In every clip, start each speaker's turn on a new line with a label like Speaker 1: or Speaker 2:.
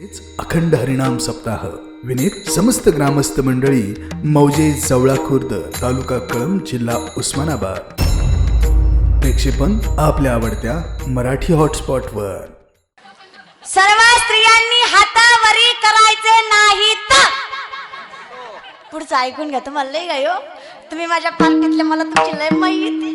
Speaker 1: हेच अखंड हरिणाम सप्ताह. विनीत समस्त ग्रामस्थ मंडळी मौजे जवळा खुर्द तालुका कळंब जिल्हा उस्मानाबाद. प्रेक्षेपण आपल्या आवडत्या मराठी हॉटस्पॉटवर.
Speaker 2: सर्व स्त्रियांनी हातावरी करायचे नाही तर. पुढचं ऐकून घ्या तुम्हाला लय गायो हो. तुम्ही माझ्या पार्टीतले मला तुमची लय माहिती.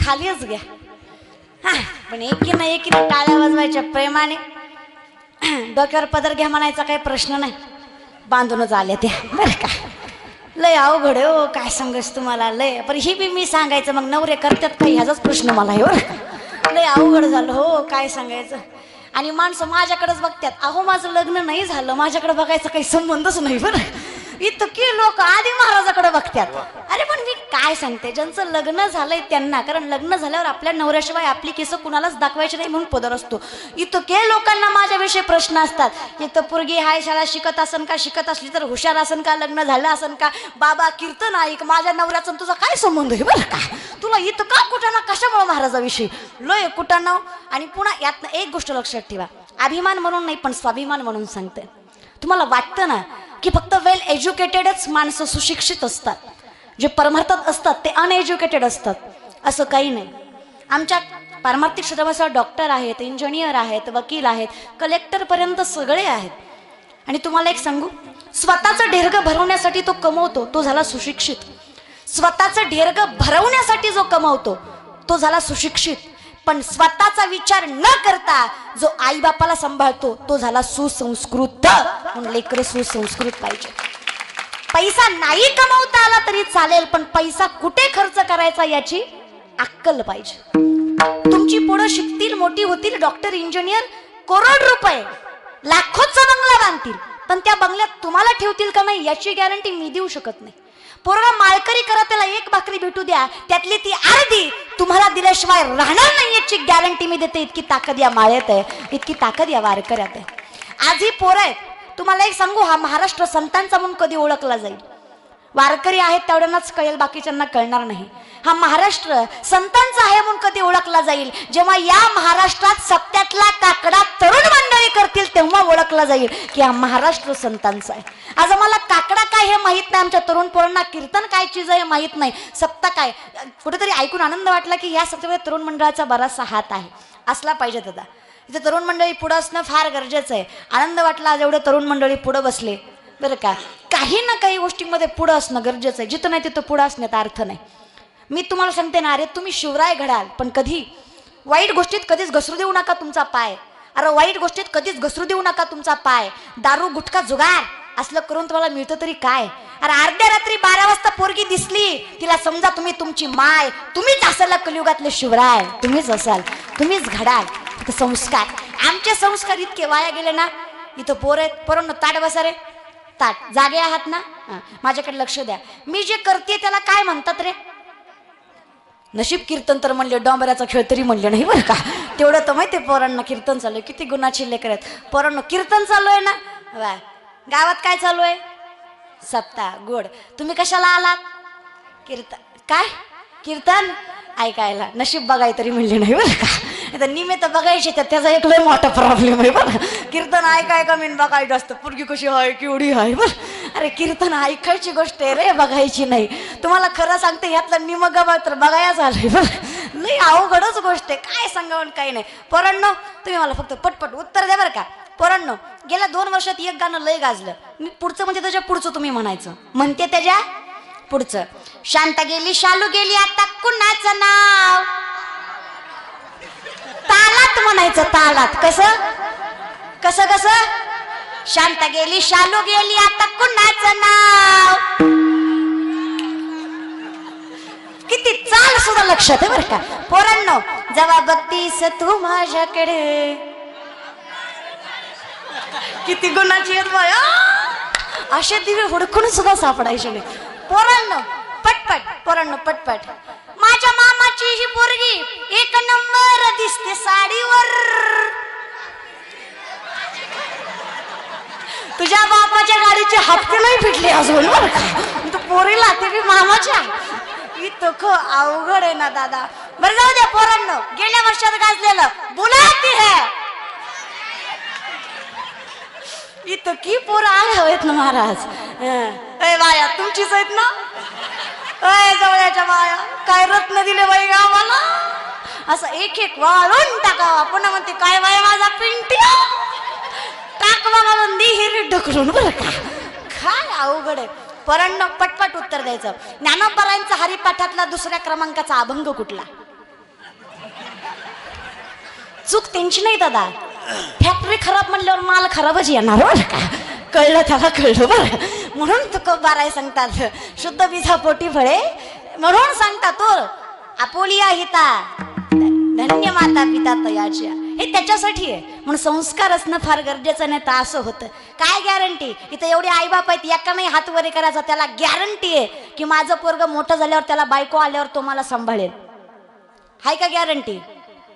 Speaker 2: खालीच घ्या. हा पण एकीनं एकी टाळ्या वाजवायच्या प्रेमाने. डोक्यावर पदर घ्या म्हणायचा काही प्रश्न नाही. बांधूनच आले त्या. बरं का? लय अवघड आहे हो काय सांगायचं तुम्हाला? लय. पण ही बी मी सांगायचं मग नवरे करतात काही ह्याचाच प्रश्न मला आहे हो. लय अवघड झालं हो काय सांगायचं? आणि माणसं माझ्याकडेच बघतात. अहो माझं लग्न नाही झालं. माझ्याकडे बघायचा काही संबंधच नाही बरं. इतकी लोक आधी महाराजाकडे बघतात अरे पण मी काय सांगते? ज्यांचं लग्न झालंय त्यांना कारण लग्न झाल्यावर आपल्या नवऱ्याशिवाय आपली केस कुणालाच दाखवायची नाही म्हणून पदर असतो. इतके लोकांना माझ्याविषयी प्रश्न असतात. इथं पोरगी हाय शाळा शिकत असन का शिकत असली तर हुशार असन का लग्न झालं असन का? बाबा कीर्तन ऐक माझ्या नवऱ्याचा तुझा काय संबंध आहे? बरं का? तुला इथं का कुठं ना कशामुळे महाराजाविषयी? लय कुठं नाव? आणि पुन्हा यातनं एक गोष्ट लक्षात ठेवा. अभिमान म्हणून नाही पण स्वाभिमान म्हणून सांगते. तुम्हाला वाटतं ना की फक्त वेल एज्युकेटेडच माणसं सुशिक्षित असतात. जे परमार्थात असतात ते अनएज्युकेटेड असतात. असं काही नाही. आमच्या पारमार्थिक क्षेत्रामध्ये डॉक्टर आहेत इंजिनियर आहेत वकील आहेत कलेक्टरपर्यंत सगळे आहेत. आणि तुम्हाला एक सांगू स्वतःचा ढेरग भरवण्यासाठी तो कमवतो तो झाला सुशिक्षित. स्वतःचं ढेरग भरवण्यासाठी जो कमवतो तो झाला सुशिक्षित. पण स्वतःचा विचार न करता जो आई बापाला सांभाळतो तो झाला सुसंस्कृत. म्हणून लेकर सुसंस्कृत पाहिजे. पैसा नाही कमवता आला तरी चालेल पण पैसा कुठे खर्च करायचा याची अक्कल पाहिजे. तुमची पुढं शिकतील मोठी होतील डॉक्टर इंजिनियर करोड रुपये लाखोचा बंगला बांधतील. पण त्या बंगल्यात तुम्हाला ठेवतील का नाही याची गॅरंटी मी देऊ शकत नाही. पोरगा माळकरी करा त्याला एक भाकरी भेटू द्या. त्यातली ती अर्धी तुम्हाला दिल्याशिवाय राहणार नाही याची गॅरंटी मी देते. इतकी ताकद या माळ्यात आहे. इतकी ताकद या वारकऱ्यात आहे. आज ही पोरं आहेत. तुम्हाला एक सांगू हा महाराष्ट्र संतांचा म्हणून कधी ओळखला जाईल. वारकरी आहेत तेवढ्यांनाच कळेल बाकीच्यांना कळणार नाही. हा महाराष्ट्र संतांचा आहे म्हणून कधी ओळखला जाईल. जेव्हा या महाराष्ट्रात सत्यातला काकडा तरुण मंडळी करतील तेव्हा ओळखला जाईल की हा महाराष्ट्र संतांचा आहे. आज आम्हाला काकडा काय हे माहीत नाही आमच्या तरुण पोरांना कीर्तन काय चीज आहे माहीत नाही. सप्ता काय? कुठेतरी ऐकून आनंद वाटला की या सप्त्यामध्ये तरुण मंडळाचा बराचसा हात आहे. असला पाहिजे दादा. इथे तरुण मंडळी पुढं असणं फार गरजेचं आहे. आनंद वाटला आज एवढे तरुण मंडळी पुढं बसले. बरं का? काही ना काही गोष्टींमध्ये पुढं असणं गरजेचं आहे. जिथं नाही तिथं पुढं असण्यात अर्थ नाही. मी तुम्हाला सांगते ना अरे तुम्ही शिवराय घडाल पण कधी? वाईट गोष्टीत कधीच घसरू देऊ नका तुमचा पाय. अरे वाईट गोष्टीत कधीच घसरू देऊ नका तुमचा पाय. दारू गुटखा जुगार असलं करून तुम्हाला मिळतं तरी काय? अरे अर्ध्या रात्री बारा वाजता पोरगी दिसली तिला समजा तुम्ही तुमची माय तुम्हीच असाल कलियुगातले शिवराय. तुम्हीच असाल तुम्हीच घडाल. संस्कार. आमचे संस्कार इतके वाया गेले ना इथं पोर आहेत पोरांना ताट बसा रे. ताट. जागे आहात ना? माझ्याकडे लक्ष द्या. मी जे करते त्याला काय म्हणतात रे? नशीब कीर्तन तर म्हणले डोंबऱ्याचा खेळ तरी म्हणले नाही बरं का? तेवढं तर माहिती पोरांना कीर्तन चालू आहे. किती गुणाची लेकर आहेत. पोरांना कीर्तन चालू आहे ना? वा. गावात काय चालू आहे? सप्ताह. गोड. तुम्ही कशाला आलात? कीर्तन काय? कीर्तन? ऐकायला. नशीब बघाय तरी म्हणले नाही बरं का? तर निमित्त बघायचे तर त्याचा एक लय मोठा प्रॉब्लेम आहे बरं. कीर्तन ऐकाय का मी बघायचं असतं पुरगी कशी आहे केवढी आहे बरं. अरे कीर्तन ऐकायची गोष्ट आहे रे बघायची नाही. तुम्हाला खरं सांगते ह्यातलं निमगबा तर बघायच आलंय बरं. नाही अवघडच गोष्ट आहे काय सांगावं काही नाही. पोरांनो तुम्ही मला फक्त पटपट उत्तर द्या बरं का. पोरांनो गेल्या दोन वर्षात एक गाणं लय गाजलं. मी पुढचं म्हणजे त्याच्या पुढचं तुम्ही म्हणायचं. म्हणते त्याच्या पुढचं. शांत गेली शालू गेली आता कुणाचं नाव? तालात म्हणायचं तालात. कसं? कसं कसं? शांत गेली शालू गेली आता कुणाचं नाव? किती चाल सुद्धा लक्षात आहे बरं का. पोरांनो जेव्हा बघतीस तू माझ्याकडे. किती गुणाची येत बाया. असे दिवे हुडकून सुद्धा सापडायचे पोरांनो पटपट पोरांनो पटपट. पोरगी. एक नंबर दिसते साडीवर. तुझ्या बापाच्या गाडीचे हप्ते नाही फिटले अजून तू पोरीला ते बी मामाच्या. इतकं ख अवघड आहे ना दादा. बरं जाऊ द्या पोरांनो. गेल्या वर्षात गाजलेलं बुलाती है. इथं की पोरं आले ना महाराज? अय वाया तुमचीच आहेत ना? अय जवळ जवळच्या बाया काय रत्न दिले बाई गावाला? असं एक एक वाळून टाकावा पुन्हा म्हणते काय बाय माझा पिंटी टाकवा म्हणून हिरी ढकलून बरं का. काय अवघड आहे. परंड पटपट उत्तर द्यायचं. ज्ञानोबरायांचा हरिपाठातला दुसऱ्या क्रमांकाचा अभंग कुठला? चूक त्यांची नाही दादा. फॅक्टरी खराब म्हणल्यावर माल खराबच येणार बरं का. कळलं त्याला कळलं बरं. म्हणून तुक बाराय सांगतात. शुद्ध बीजा पोटी फळे म्हणून सांगता तो आपोलिया हिता. धन्य माता पिता तयाच्या हे त्याच्यासाठी आहे. म्हणून संस्कार असणं फार गरजेचं नाही तर असं होतं. काय गॅरंटी इथं एवढे आईबाप आहेत एका नाही हात वरे करायचा त्याला गॅरंटी आहे की माझं पोरग मोठं झाल्यावर त्याला बायको आल्यावर तो मला सांभाळेल. हाय का गॅरंटी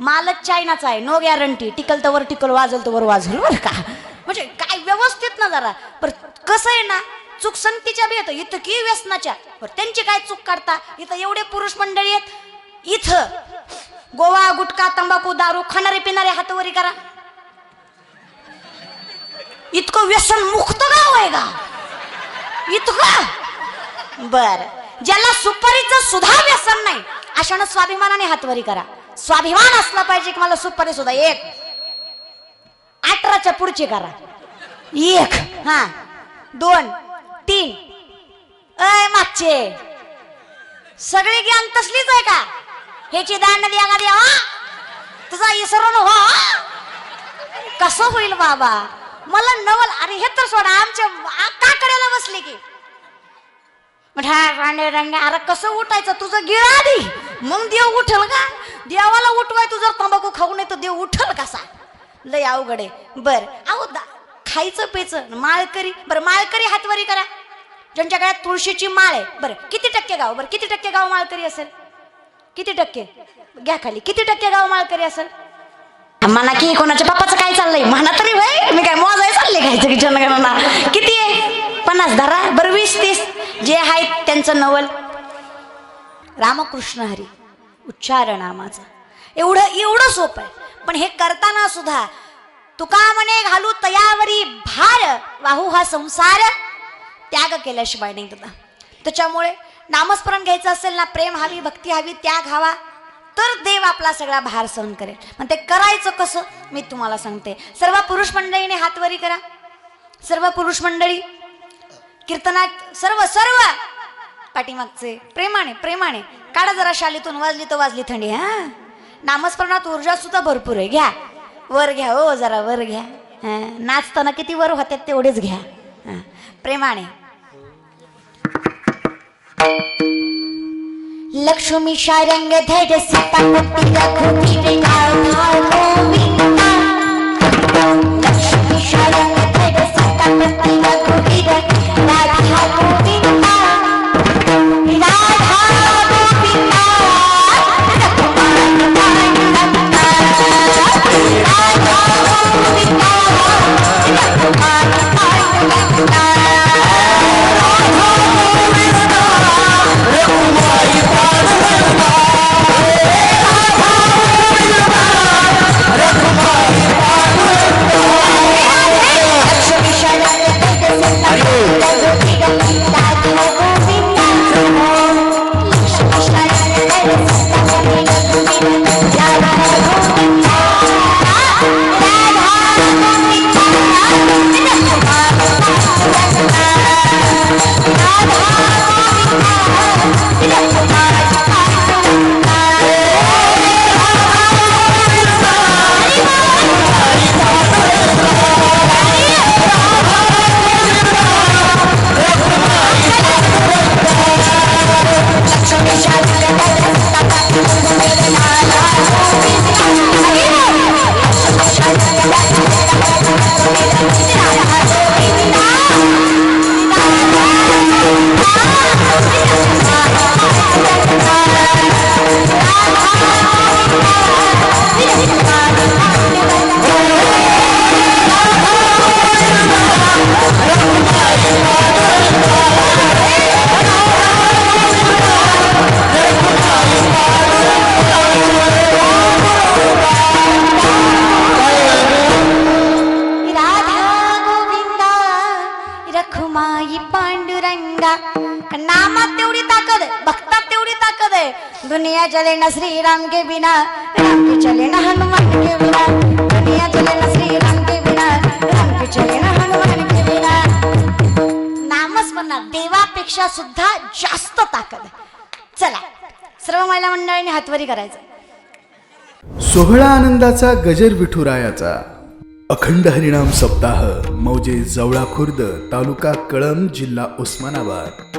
Speaker 2: मालच चायनाचा आहे नो गॅरंटी टिकल तर वर टिकल वाजल तर वर वाजल बरं का? म्हणजे काय व्यवस्थित ना जरा. पर कसं आहे ना चूक संगतीच्या बी येतं इथं की व्यसनाच्या. बरं त्यांची काय चूक काढता? इथं एवढे पुरुष मंडळी आहेत. इथं गोवा गुटखा तंबाखू दारू खाणारे पिणारे हातवरी करा. इतकं व्यसन मुक्त गाव आहे का इतकं. बर ज्याला सुपारीचं सुद्धा व्यसन नाही अशानं स्वाभिमानाने हातवरी करा. स्वाभिमान असला पाहिजे की मला सुपारी सुद्धा एक. अठराच्या पुढची करा. एक. हा. दोन. तीन अय मागचे. सगळी ज्ञान तसलीच आहे का? ह्याची दांड द्या का द्या तुझा इसरून हो कसं होईल बाबा? मला नवल अरे हे तर सोडा आमच्या का करायला बसले की. म्हणे, रांडे रांडे अरे कसं उठायचं? तुझं गिळ आधी. मग देव उठल का? देवाला उठवाय तू जर तंबाखू खाऊ नये तर देव उठल कसा? लय अवघड आहे. बर अहो दा- खायचं पेचं माळकरी. बरं माळकरी हातवारी करा. ज्यांच्या गळ्यात तुळशीची माळ आहे. बरं किती टक्के गाव? बरं किती टक्के गाव माळकरी असेल? किती टक्के? घ्या खाली. किती टक्के गाव माळकरी असेल? म्हणा की कोणाच्या पप्पाचं काय चाललंय? म्हणा तरी भाई मी काय मोजाय चालले घ्यायचं की जनगणना किती आहे? पन्नास धरा. बरं वीस तीस. जे आहेत त्यांचं नवल. रामकृष्ण हरी उच्चार नामाचा एवढं एवढं सोपं आहे. पण हे करताना सुद्धा तुका म्हणे घालू तया भार हा संसार त्याग केल्याशिवाय नाही दादा त्याच्यामुळे नामस्मरण घ्यायचं असेल ना प्रेम हवी भक्ती हवी त्याग हवा तर देव आपला सगळा भार सहन करेल. मग ते करायचं कसं? मी तुम्हाला सांगते. सर्व पुरुष मंडळीने हातवरी करा. सर्व पुरुष मंडळी कीर्तनात सर्व सर्व पाठीमागचे प्रेमाने प्रेमाने काढा जरा शालीतून वाजली तर वाजली थंडी हा. नामस्मरणात ऊर्जा सुद्धा भरपूर आहे. घ्या. वर घ्या हो जरा वर घ्या. नाचताना किती वर होते तेवढेच घ्या. प्रेमाने. लक्ष्मी शारंग धड सीता रखुमाई पांडुरंगा नामात तेवढी ताकद आहे भक्तात तेवढी ताकद आहे. दुनिया चले श्रीराम के बिना देवापेक्षा सुद्धा जास्त ताकद चला सर्व महिला मंडळाने हातवरी करायचं.
Speaker 1: सोहळा आनंदाचा गजर विठुरायाचा. अखंड हरिणाम सप्ताह मौजे जवळा खुर्द तालुका कळम जिल्हा उस्मानाबाद.